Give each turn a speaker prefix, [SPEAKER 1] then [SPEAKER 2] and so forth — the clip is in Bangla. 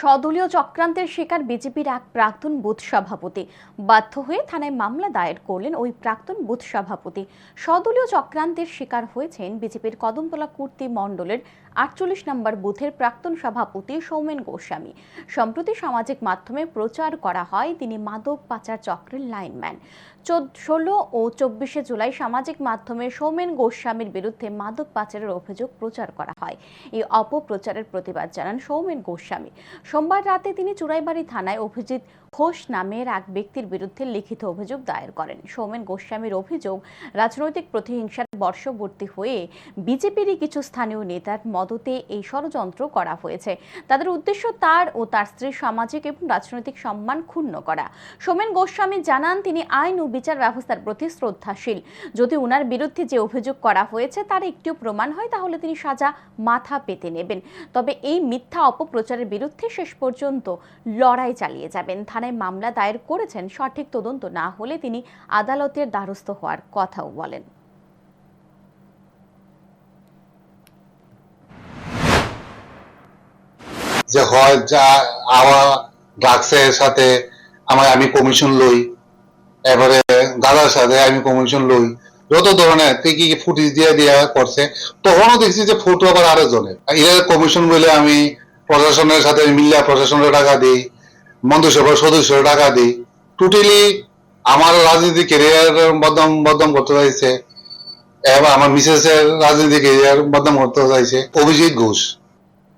[SPEAKER 1] স্বদলীয় চক্রান্তের শিকার বিজেপির এক প্রাক্তন বুথ সভাপতি। বাধ্য হয়ে থানায় মামলা দায়ের করলেন ওই প্রাক্তন বুথ সভাপতি। স্বদলীয় চক্রান্তের শিকার হয়েছেন বিজেপির কদমতলা কুর্তি মণ্ডলের আটচল্লিশ নম্বর বুথের প্রাক্তন সভাপতি সৌমেন গোস্বামী। সম্প্রতি সামাজিক মাধ্যমে প্রচার করা হয়, তিনি মাদক পাচার চক্রের লাইনম্যান। ষোলো ও চব্বিশে জুলাই সামাজিক মাধ্যমে সৌমেন গোস্বামীর বিরুদ্ধে মাদক পাচারের অভিযোগ প্রচার করা হয়। এই অপপ্রচারের প্রতিবাদ জানান সৌমেন গোস্বামী। সোমবার রাতে তিনি চুরাইবাড়ি থানায় অভিজিৎ ঘোষ নামের এক ব্যক্তির বিরুদ্ধে লিখিত অভিযোগ দায়ের করেন। সৌমেন গোস্বামীর অভিযোগ, রাজনৈতিক প্রতিহিংসার বর্ষবর্তী হয়ে বিজেপিরই কিছু স্থানীয় নেতার মদতে এই ষড়যন্ত্র করা হয়েছে। তাদের উদ্দেশ্য তার ও তার স্ত্রীর সামাজিক এবং রাজনৈতিক সম্মান ক্ষুণ্ণ করা। সোমেন গোস্বামী জানান, তিনি আইন ও বিচার ব্যবস্থার প্রতি শ্রদ্ধাশীল। যদি ওনার বিরুদ্ধে যে অভিযোগ করা হয়েছে তার একটিও প্রমাণ হয়, তাহলে তিনি সাজা মাথা পেতে নেবেন। তবে এই মিথ্যা অপপ্রচারের বিরুদ্ধে শেষ পর্যন্ত লড়াই চালিয়ে যাবেন। থানায় মামলা দায়ের করেছেন, সঠিক তদন্ত না হলে তিনি আদালতের দ্বারস্থ হওয়ার কথাও বলেন।
[SPEAKER 2] যে হয়, যা আওয়া ড্রাগসের সাথে আমার আমি কমিশন লই, এবারে গাদার সাথে আমি কমিশন লই। যত ধরনের কি কি ফুটিজ দিয়ে দিয়া করছে, তখনও দেখছি যে ফুটো আবার আরও জনের এর কমিশন বলে আমি প্রশাসনের সাথে মিলিয়া প্রশাসনের টাকা দিই মন্ত্রিসভার সদস্যের টাকা দিই। টোটালি আমার রাজনীতি কেরিয়ার বদনাম বদনাম করতে চাইছে। এবার আমার মিসেসের রাজনীতি কেরিয়ার বদনাম করতে চাইছে। অভিজিৎ ঘোষ।